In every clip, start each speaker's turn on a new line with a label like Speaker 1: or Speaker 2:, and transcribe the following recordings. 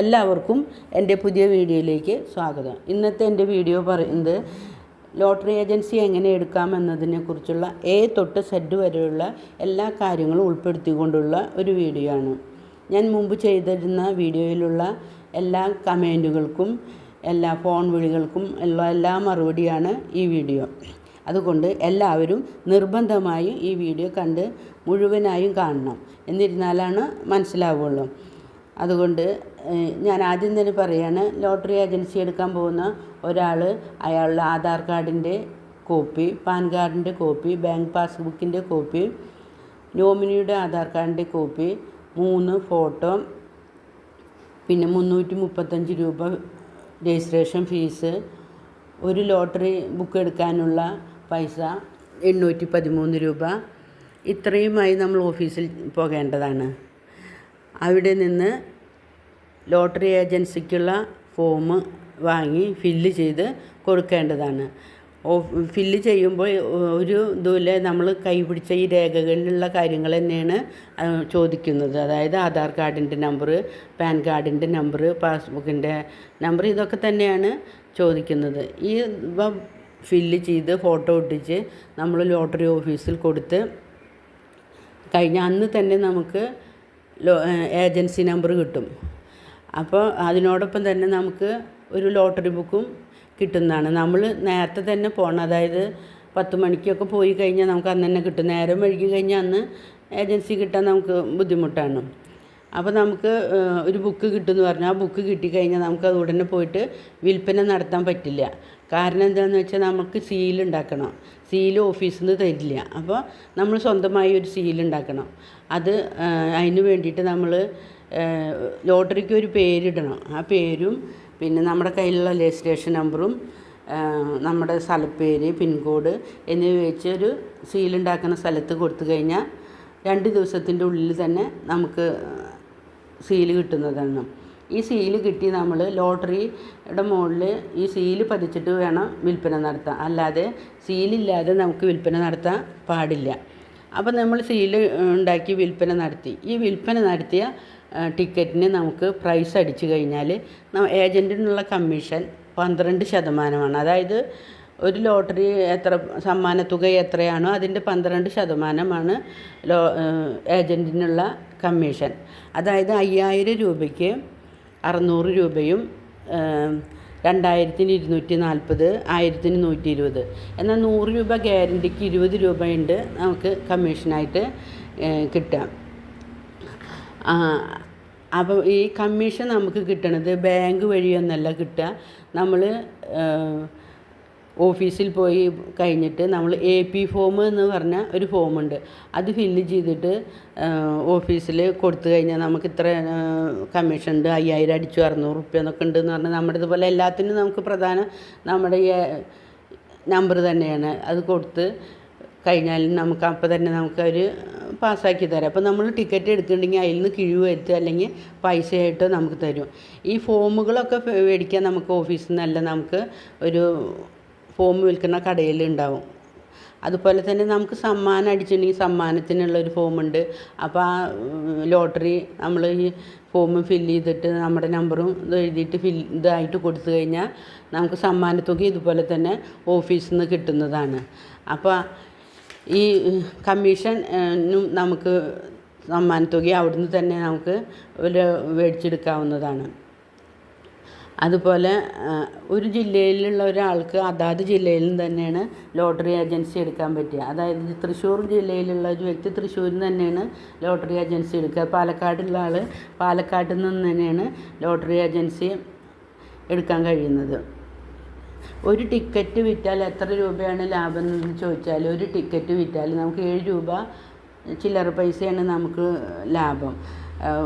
Speaker 1: എല്ലാവർക്കും എന്റെ പുതിയ വീഡിയോയിലേക്ക് സ്വാഗതം. ഇന്നത്തെ എന്റെ വീഡിയോ പറയുന്നത് ലോട്ടറി ഏജൻസി എങ്ങനെ എടുക്കാം എന്നതിനെക്കുറിച്ചുള്ള എ തൊട്ട് സെഡ് വരെയുള്ള എല്ലാ കാര്യങ്ങളും ഉൾപ്പെടുത്തിക്കൊണ്ടുള്ള ഒരു വീഡിയോ ആണ് ഞാൻ മുമ്പ് ചെയ്തിരുന്ന വീഡിയോയിലുള്ള എല്ലാ കമന്റുകൾക്കും എല്ലാ ഫോൺ വിളികൾക്കും ഉള്ള എല്ലാ മറുപടിയാണ് ഈ വീഡിയോ. അതുകൊണ്ട് എല്ലാവരും നിർബന്ധമായും ഈ വീഡിയോ കണ്ട് മുഴുവനായും കാണണം. എന്നിരുന്നാലാണ് മനസ്സിലാവുള്ളൂ. അതുകൊണ്ട് ഞാൻ ആദ്യം തന്നെ പറയാണ് ലോട്ടറി ഏജൻസി എടുക്കാൻ പോകുന്ന ഒരാൾ അയാളുടെ ആധാർ കാർഡിന്റെ കോപ്പി പാൻ കാർഡിന്റെ കോപ്പി ബാങ്ക് പാസ്ബുക്കിന്റെ കോപ്പി നോമിനിയുടെ ആധാർ കാർഡിന്റെ കോപ്പി മൂന്ന് ഫോട്ടോ പിന്നെ മുന്നൂറ്റി മുപ്പത്തഞ്ച് രൂപ രജിസ്ട്രേഷൻ ഫീസ് ഒരു ലോട്ടറി ബുക്ക് എടുക്കാനുള്ള പൈസ എണ്ണൂറ്റി പതിമൂന്ന് രൂപ. ഇത്രയുമായി നമ്മൾ ഓഫീസിൽ പോകേണ്ടതാണ്. അവിടെ നിന്ന് ലോട്ടറി ഏജൻസിക്കുള്ള ഫോം വാങ്ങി ഫില്ല് ചെയ്ത് കൊടുക്കേണ്ടതാണ്. ഫില്ല് ചെയ്യുമ്പോൾ ഒരു ഇതുമില്ല നമ്മൾ കൈപിടിച്ച ഈ രേഖകളിലുള്ള കാര്യങ്ങൾ തന്നെയാണ് ചോദിക്കുന്നത്. അതായത് ആധാർ കാർഡിന്റെ നമ്പർ പാൻ കാർഡിന്റെ നമ്പർ പാസ്ബുക്കിന്റെ നമ്പർ ഇതൊക്കെ തന്നെയാണ് ചോദിക്കുന്നത്. ഈ ഫില്ല് ചെയ്ത് ഫോട്ടോ ഒട്ടിച്ച് നമ്മൾ ലോട്ടറി ഓഫീസിൽ കൊടുത്ത് കഴിഞ്ഞ അന്ന് തന്നെ നമുക്ക് ഏജൻസി നമ്പർ കിട്ടും. അപ്പോൾ അതിനോടൊപ്പം തന്നെ നമുക്ക് ഒരു ലോട്ടറി ബുക്കും കിട്ടുന്നതാണ്. നമ്മൾ നേരത്തെ തന്നെ പോകണം അതായത് പത്ത് മണിക്കൊക്കെ പോയി കഴിഞ്ഞാൽ നമുക്ക് അന്ന് തന്നെ കിട്ടും. നേരം വൈകി കഴിഞ്ഞാൽ അന്ന് ഏജൻസി കിട്ടാൻ നമുക്ക് ബുദ്ധിമുട്ടാണ്. അപ്പോൾ നമുക്ക് ഒരു ബുക്ക് കിട്ടുമെന്ന് പറഞ്ഞാൽ ആ ബുക്ക് കിട്ടിക്കഴിഞ്ഞാൽ നമുക്ക് അത് ഉടനെ പോയിട്ട് വിൽപ്പന നടത്താൻ പറ്റില്ല. കാരണം എന്താണെന്ന് വെച്ചാൽ നമുക്ക് സീൽ ഉണ്ടാക്കണം. സീൽ ഓഫീസിൽ നിന്ന് തരില്ല. അപ്പോൾ നമ്മൾ സ്വന്തമായി ഒരു സീൽ ഉണ്ടാക്കണം. അത് അതിന് വേണ്ടിയിട്ട് നമ്മൾ ലോട്ടറിക്ക് ഒരു പേരിടണം. ആ പേരും പിന്നെ നമ്മുടെ കയ്യിലുള്ള രജിസ്ട്രേഷൻ നമ്പറും നമ്മുടെ സ്ഥലപ്പേര് പിൻകോഡ് എന്നിവ വെച്ച് ഒരു സീലുണ്ടാക്കുന്ന സ്ഥലത്ത് കൊടുത്തു കഴിഞ്ഞാൽ രണ്ട് ദിവസത്തിന്റെ ഉള്ളിൽ തന്നെ നമുക്ക് സീൽ കിട്ടുന്നതാണ്. ഈ സീൽ കിട്ടി നമ്മൾ ലോട്ടറിയുടെ മുകളിൽ ഈ സീൽ പതിച്ചിട്ട് വേണം വിൽപ്പന നടത്താൻ. അല്ലാതെ സീലില്ലാതെ നമുക്ക് വിൽപ്പന നടത്താൻ പാടില്ല. അപ്പോൾ നമ്മൾ സീൽ ഉണ്ടാക്കി വിൽപ്പന നടത്തി. ഈ വിൽപ്പന നടത്തിയ ടിക്കറ്റിന് നമുക്ക് പ്രൈസ് അടിച്ചു കഴിഞ്ഞാൽ ഏജന്റിനുള്ള കമ്മീഷൻ പന്ത്രണ്ട് ശതമാനമാണ്. അതായത് ഒരു ലോട്ടറി എത്ര സമ്മാനത്തുക എത്രയാണോ അതിന്റെ പന്ത്രണ്ട് ശതമാനമാണ് ലോ ഏജന്റിനുള്ള കമ്മീഷൻ അതായത് അയ്യായിരം രൂപയ്ക്ക് അറുന്നൂറ് രൂപയും രണ്ടായിരത്തിന് ഇരുന്നൂറ്റി നാൽപ്പത് ആയിരത്തിന് നൂറ്റി ഇരുപത് എന്നാൽ നൂറ് രൂപ ഗ്യാരണ്ടിക്ക് ഇരുപത് രൂപയുണ്ട് നമുക്ക് കമ്മീഷനായിട്ട് കിട്ടാം. അപ്പോൾ ഈ കമ്മീഷൻ നമുക്ക് കിട്ടണത് ബാങ്ക് വഴിയൊന്നല്ല കിട്ടുക. നമ്മൾ ഓഫീസിൽ പോയി കഴിഞ്ഞിട്ട് നമ്മൾ എ പി ഫോം എന്ന് പറഞ്ഞ ഒരു ഫോമുണ്ട് അത് ഫില്ല് ചെയ്തിട്ട് ഓഫീസിൽ കൊടുത്തു കഴിഞ്ഞാൽ നമുക്ക് ഇത്ര കമ്മീഷൻ ഉണ്ട്. അയ്യായിരം അടിച്ചു അറുന്നൂറ് റുപ്യ എന്നൊക്കെ ഉണ്ടെന്ന് പറഞ്ഞാൽ നമ്മുടെ ഇതുപോലെ എല്ലാത്തിനും നമുക്ക് പ്രധാനം നമ്മുടെ ഈ നമ്പർ തന്നെയാണ്. അത് കൊടുത്ത് കഴിഞ്ഞാൽ നമുക്ക് അപ്പോൾ തന്നെ നമുക്കൊരു പാസ്സാക്കി തരാം അപ്പോൾ നമ്മൾ ടിക്കറ്റ് എടുക്കുന്നുണ്ടെങ്കിൽ അതിൽ നിന്ന് കിഴിവ് വരുത്തുക അല്ലെങ്കിൽ പൈസയായിട്ട് നമുക്ക് തരും. ഈ ഫോമുകളൊക്കെ മേടിക്കാൻ നമുക്ക് ഓഫീസിൽ നിന്നല്ല നമുക്ക് ഒരു ഫോം വിൽക്കുന്ന കടയിൽ ഉണ്ടാവും അതുപോലെ തന്നെ നമുക്ക് സമ്മാനം അടിച്ചിട്ടുണ്ടെങ്കിൽ സമ്മാനത്തിനുള്ള ഒരു ഫോമുണ്ട്. അപ്പോൾ ആ ലോട്ടറി നമ്മൾ ഈ ഫോം ഫില്ല് ചെയ്തിട്ട് നമ്മുടെ നമ്പറും ഇത് എഴുതിയിട്ട് ഫിൽ ഇതായിട്ട് കൊടുത്തു കഴിഞ്ഞാൽ നമുക്ക് സമ്മാനത്തുക ഇതുപോലെ തന്നെ ഓഫീസിൽ നിന്ന് കിട്ടുന്നതാണ്. അപ്പോൾ ഈ കമ്മീഷനും നമുക്ക് സമ്മാനത്തുക അവിടുന്ന് തന്നെ നമുക്ക് ഒരു മേടിച്ചെടുക്കാവുന്നതാണ്. അതുപോലെ ഒരു ജില്ലയിലുള്ള ഒരാൾക്ക് അതാത് ജില്ലയിൽ നിന്ന് തന്നെയാണ് ലോട്ടറി ഏജൻസി എടുക്കാൻ പറ്റുക. അതായത് തൃശ്ശൂർ ജില്ലയിലുള്ള ഒരു വ്യക്തി തൃശ്ശൂരിൽ നിന്ന് തന്നെയാണ് ലോട്ടറി ഏജൻസി എടുക്കുക. പാലക്കാടുള്ള ആൾ പാലക്കാട്ടിൽ നിന്ന് തന്നെയാണ് ലോട്ടറി ഏജൻസി എടുക്കാൻ കഴിയുന്നത്. ഒരു ടിക്കറ്റ് വിറ്റാൽ എത്ര രൂപയാണ് ലാഭം എന്ന് ചോദിച്ചാൽ ഒരു ടിക്കറ്റ് വിറ്റാൽ നമുക്ക് ഏഴ് രൂപ ചില്ലറ പൈസയാണ് നമുക്ക് ലാഭം.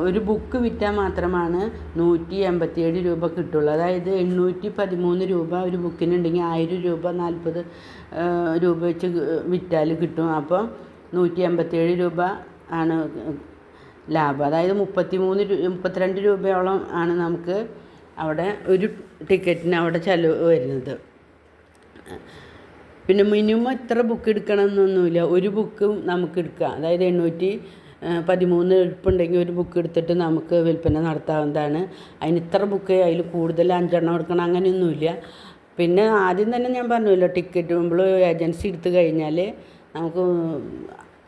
Speaker 1: ഒരു ബുക്ക് വിറ്റാൽ മാത്രമാണ് നൂറ്റി എൺപത്തിയേഴ് രൂപ കിട്ടുള്ളൂ. അതായത് എണ്ണൂറ്റി പതിമൂന്ന് രൂപ ഒരു ബുക്കിനുണ്ടെങ്കിൽ ആയിരം രൂപ നാൽപ്പത് രൂപ വെച്ച് വിറ്റാൽ കിട്ടും. അപ്പോൾ നൂറ്റി എൺപത്തിയേഴ് രൂപ ആണ് ലാഭം. അതായത് മുപ്പത്തി മൂന്ന് മുപ്പത്തിരണ്ട് രൂപയോളം ആണ് നമുക്ക് അവിടെ ഒരു ടിക്കറ്റിന് അവിടെ ചിലവ് വരുന്നത്. പിന്നെ മിനിമം എത്ര ബുക്ക് എടുക്കണമെന്നൊന്നുമില്ല. ഒരു ബുക്ക് നമുക്ക് എടുക്കാം. അതായത് എണ്ണൂറ്റി പതിമൂന്ന് എഴുപ്പുണ്ടെങ്കിൽ ഒരു ബുക്ക് എടുത്തിട്ട് നമുക്ക് വിൽപ്പന നടത്താവുന്നതാണ്. അതിന് ഇത്ര ബുക്ക് അതിൽ കൂടുതൽ അഞ്ചെണ്ണം എടുക്കണം അങ്ങനെയൊന്നുമില്ല. പിന്നെ ആദ്യം തന്നെ ഞാൻ പറഞ്ഞല്ലോ ടിക്കറ്റ് നമ്മൾ ഏജൻസി എടുത്തു കഴിഞ്ഞാൽ നമുക്ക്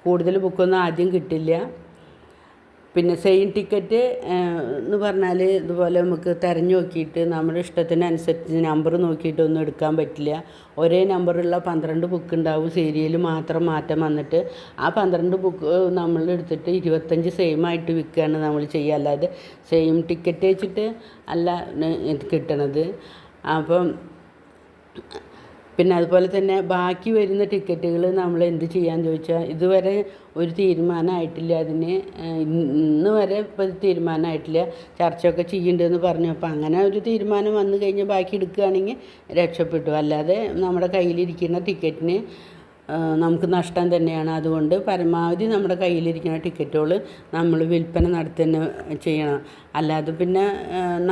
Speaker 1: കൂടുതൽ ബുക്കൊന്നും ആദ്യം കിട്ടില്ല. പിന്നെ സെയിൻ ടിക്കറ്റ് എന്ന് പറഞ്ഞാൽ ഇതുപോലെ നമുക്ക് തിരഞ്ഞു നോക്കിയിട്ട് നമ്മുടെ ഇഷ്ടത്തിനനുസരിച്ച് നമ്പർ നോക്കിയിട്ടൊന്നും എടുക്കാൻ പറ്റില്ല. ഒരേ നമ്പറുള്ള പന്ത്രണ്ട് ബുക്ക് ഉണ്ടാവും സീരിയൽ മാത്രം മാറ്റം വന്നിട്ട്. ആ പന്ത്രണ്ട് ബുക്ക് നമ്മൾ എടുത്തിട്ട് ഇരുപത്തഞ്ച് സെയിം ആയിട്ട് വിൽക്കുകയാണ് നമ്മൾ ചെയ്യുക. അല്ലാതെ സെയിം ടിക്കറ്റ് വെച്ചിട്ട് അല്ല കിട്ടണത്. അപ്പം പിന്നെ അതുപോലെ തന്നെ ബാക്കി വരുന്ന ടിക്കറ്റുകൾ നമ്മൾ എന്ത് ചെയ്യാന്ന് ചോദിച്ചാൽ ഇതുവരെ ഒരു തീരുമാനമായിട്ടില്ല. അതിന് ഇന്ന് വരെ ഇപ്പോൾ തീരുമാനമായിട്ടില്ല. ചർച്ചയൊക്കെ ചെയ്യുന്നുണ്ടെന്ന് പറഞ്ഞു. അപ്പോൾ അങ്ങനെ ഒരു തീരുമാനം വന്നു കഴിഞ്ഞാൽ ബാക്കി എടുക്കുകയാണെങ്കിൽ രക്ഷപ്പെട്ടു. അല്ലാതെ നമ്മുടെ കയ്യിലിരിക്കുന്ന ടിക്കറ്റിന് നമുക്ക് നഷ്ടം തന്നെയാണ്. അതുകൊണ്ട് പരമാവധി നമ്മുടെ കയ്യിലിരിക്കുന്ന ടിക്കറ്റുകൾ നമ്മൾ വിൽപ്പന നടത്തുന്ന ചെയ്യണം. അല്ലാതെ പിന്നെ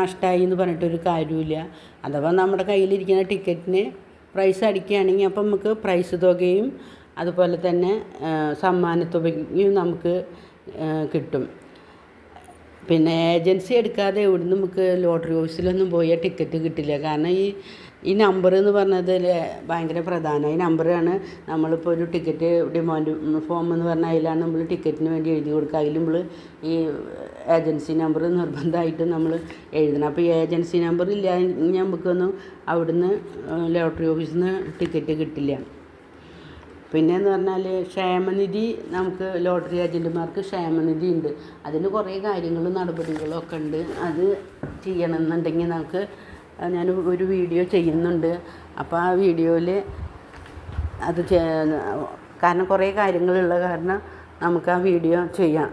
Speaker 1: നഷ്ടമായി എന്ന് പറഞ്ഞിട്ടൊരു കാര്യമില്ല അഥവാ നമ്മുടെ കയ്യിലിരിക്കുന്ന ടിക്കറ്റിന് പ്രൈസ് അടിക്കുകയാണെങ്കിൽ അപ്പം നമുക്ക് പ്രൈസ് തുകയും അതുപോലെ തന്നെ സമ്മാനത്തുകയും നമുക്ക് കിട്ടും. പിന്നെ ഏജൻസി എടുക്കാതെ ഇവിടുന്ന് നമുക്ക് ലോട്ടറി ഓഫീസിലൊന്നും പോയാൽ ടിക്കറ്റ് കിട്ടില്ല. കാരണം ഈ ഈ നമ്പർ എന്ന് പറഞ്ഞത് ഭയങ്കര പ്രധാന. ഈ നമ്പറാണ് നമ്മളിപ്പോൾ ഒരു ടിക്കറ്റ് ഡിമാൻഡ് ഫോം എന്ന് പറഞ്ഞാൽ അതിലാണ് നമ്മൾ ടിക്കറ്റിന് വേണ്ടി എഴുതി കൊടുക്കുക. അതിൽ നമ്മൾ ഈ ഏജൻസി നമ്പർ നിർബന്ധമായിട്ട് നമ്മൾ എഴുതണം. അപ്പോൾ ഈ ഏജൻസി നമ്പർ ഇല്ല നമുക്കൊന്നും അവിടുന്ന് ലോട്ടറി ഓഫീസിൽ നിന്ന് ടിക്കറ്റ് കിട്ടില്ല. പിന്നെയെന്ന് പറഞ്ഞാൽ ക്ഷേമനിധി നമുക്ക് ലോട്ടറി ഏജന്റുമാർക്ക് ക്ഷേമനിധി ഉണ്ട്. അതിന് കുറേ കാര്യങ്ങളും നടപടികളും ഒക്കെ ഉണ്ട്. അത് ചെയ്യണമെന്നുണ്ടെങ്കിൽ നമുക്ക് ഞാൻ ഒരു വീഡിയോ ചെയ്യുന്നുണ്ട്. അപ്പോൾ ആ വീഡിയോയിൽ അത് കാരണം കുറേ കാര്യങ്ങളുള്ള കാരണം നമുക്ക് ആ വീഡിയോ ചെയ്യാം.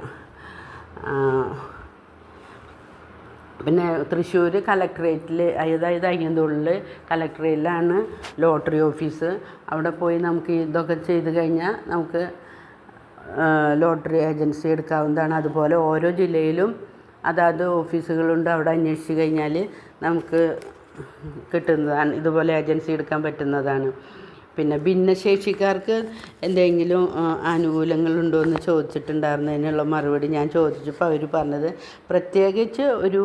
Speaker 1: പിന്നെ തൃശ്ശൂർ കലക്ട്രേറ്റിൽ അതായത് അയ്യന്തോളിൽ കലക്ട്രേറ്റിലാണ് ലോട്ടറി ഓഫീസ്. അവിടെ പോയി നമുക്ക് ഇതൊക്കെ ചെയ്ത് കഴിഞ്ഞാൽ നമുക്ക് ലോട്ടറി ഏജൻസി എടുക്കാവുന്നതാണ്. അതുപോലെ ഓരോ ജില്ലയിലും അതാത് ഓഫീസുകളുണ്ട്. അവിടെ അന്വേഷിച്ച് കഴിഞ്ഞാൽ നമുക്ക് കിട്ടുന്നതാണ്. ഇതുപോലെ ഏജൻസി എടുക്കാൻ പറ്റുന്നതാണ്. പിന്നെ ഭിന്നശേഷിക്കാർക്ക് എന്തെങ്കിലും ആനുകൂല്യങ്ങളുണ്ടോ എന്ന് ചോദിച്ചിട്ടുണ്ടായിരുന്നതിനുള്ള മറുപടി ഞാൻ ചോദിച്ചപ്പോൾ അവർ പറഞ്ഞത് പ്രത്യേകിച്ച് ഒരു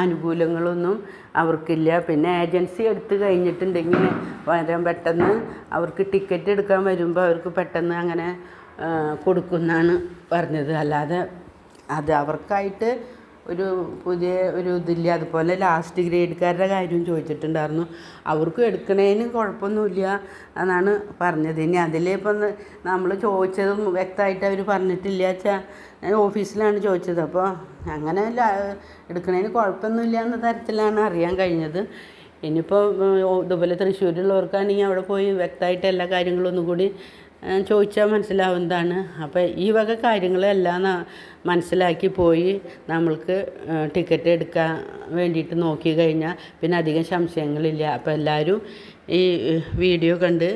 Speaker 1: ആനുകൂല്യങ്ങളൊന്നും അവർക്കില്ല. പിന്നെ ഏജൻസി എടുത്ത് കഴിഞ്ഞിട്ടുണ്ടെങ്കിൽ വരാൻ പെട്ടെന്ന് അവർക്ക് ടിക്കറ്റ് എടുക്കാൻ വരുമ്പോൾ അവർക്ക് പെട്ടെന്ന് അങ്ങനെ കൊടുക്കുന്നാണ് പറഞ്ഞത്. അല്ലാതെ അത് അവർക്കായിട്ട് ഒരു പുതിയ ഒരു ഇതില്ല. അതുപോലെ ലാസ്റ്റ് ഗ്രേഡുകാരുടെ കാര്യം ചോദിച്ചിട്ടുണ്ടായിരുന്നു. അവർക്കും എടുക്കണേന് കുഴപ്പമൊന്നുമില്ല എന്നാണ് പറഞ്ഞത്. ഇനി അതിലിപ്പം നമ്മൾ ചോദിച്ചതും വ്യക്തമായിട്ട് അവർ പറഞ്ഞിട്ടില്ല വെച്ചാൽ ഞാൻ ഓഫീസിലാണ് ചോദിച്ചത്. അപ്പോൾ അങ്ങനെ എടുക്കണേന് കുഴപ്പമൊന്നുമില്ല എന്ന തരത്തിലാണ് അറിയാൻ കഴിഞ്ഞത്. ഇനിയിപ്പോൾ ഇതുപോലെ തൃശ്ശൂരുള്ളവർക്കാണെങ്കിൽ അവിടെ പോയി വ്യക്തമായിട്ട് എല്ലാ കാര്യങ്ങളും ഒന്നും കൂടി ചോദിച്ചാൽ മനസ്സിലാവുന്നതാണ് അപ്പോൾ ഈ വക കാര്യങ്ങളെല്ലാം മനസ്സിലാക്കി പോയി നമ്മൾക്ക് ടിക്കറ്റ് എടുക്കാൻ വേണ്ടിയിട്ട് നോക്കി കഴിഞ്ഞാൽ പിന്നെ അധികം സംശയങ്ങളില്ല. അപ്പോൾ എല്ലാവരും ഈ വീഡിയോ കണ്ട്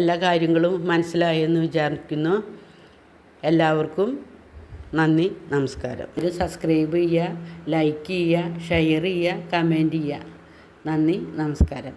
Speaker 1: എല്ലാ കാര്യങ്ങളും മനസ്സിലായെന്ന് വിചാരിക്കുന്നു. എല്ലാവർക്കും നന്ദി നമസ്കാരം. ഇത് സബ്സ്ക്രൈബ് ചെയ്യുക ലൈക്ക് ചെയ്യുക ഷെയർ ചെയ്യുക കമന്റ് ചെയ്യുക. നന്ദി നമസ്കാരം.